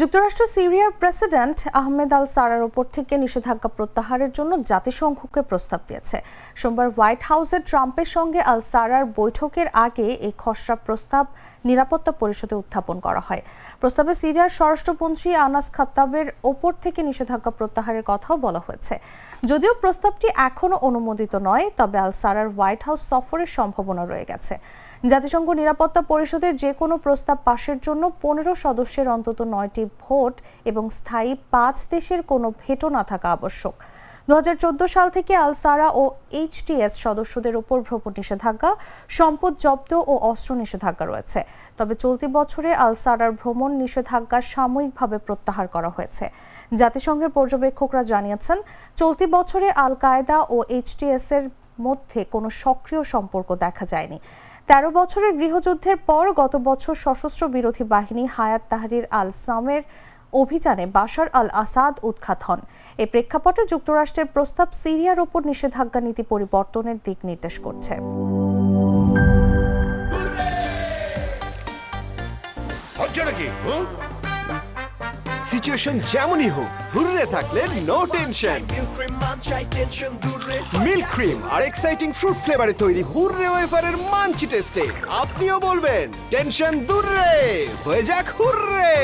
যুক্তরাষ্ট্র, সিরিয়ার প্রেসিডেন্ট আহমেদ আল সারার ওপর থেকে নিষেধাজ্ঞা প্রত্যাহারের জন্য জাতিসংঘকে প্রস্তাব দিয়েছে। সোমবার হোয়াইট হাউসে ট্রাম্পের সঙ্গে আল সারার বৈঠকের আগে এই খসড়া প্রস্তাব নিরাপত্তা পরিষদে উত্থাপন করা হয়। প্রস্তাবে সিরিয়ার স্বরাষ্ট্রমন্ত্রী আনাস খাত্তাবের ওপর থেকে নিষেধাজ্ঞা প্রত্যাহারের কথাও বলা হয়েছে। যদিও প্রস্তাবটি এখনও অনুমোদিত নয়, তবে আল সারার হোয়াইট হাউস সফরের সম্ভাবনা রয়ে গেছে। জাতিসংঘ নিরাপত্তা পরিষদের যে কোনো প্রস্তাব পাশের জন্য পনেরো সদস্যের অন্তত নয়টি ভোট এবং স্থায়ী পাঁচ দেশের কোনো ভেটো না থাকা আবশ্যক। দুহাজার চোদ্দ সাল থেকে আলসারা ও এইচটিএস সদস্যদের উপর ভ্রমণ নিষেধাজ্ঞা, সম্পদ জব্দ ও অস্ত্র নিষেধাজ্ঞা রয়েছে। তবে চলতি বছরে আলসারার ভ্রমণ নিষেধাজ্ঞা সাময়িকভাবে প্রত্যাহার করা হয়েছে। জাতিসংঘের পর্যবেক্ষকরা জানিয়েছেন, চলতি বছরে আল কায়দা ও এইচটিএস এর মধ্যে কোনো সক্রিয় সম্পর্ক দেখা যায়নি। তেরো বছরের গৃহযুদ্ধের পর গত বছর সশস্ত্র বিরোধী বাহিনী হায়াত তাহরির আল সামের অভিযানে বাশার আল আসাদ উৎখাত হন। এ প্রেক্ষাপটে যুক্তরাষ্ট্রের প্রস্তাব সিরিয়ার ওপর নিষেধাজ্ঞা নীতি পরিবর্তনের দিক নির্দেশ করছে। হচ্ছে নাকি? সিচুয়েশন যেমনই হোক, ঘুরে থাকলে নো টেনশন মিল্ক ক্রিম আর এক্সাইটিং ফ্রুট ফ্লেভারে তৈরি হুররে ওয়েফারের মাঞ্চি টেস্টে আপনিও বলবেন টেনশন দূর হয়ে যাক হুররে।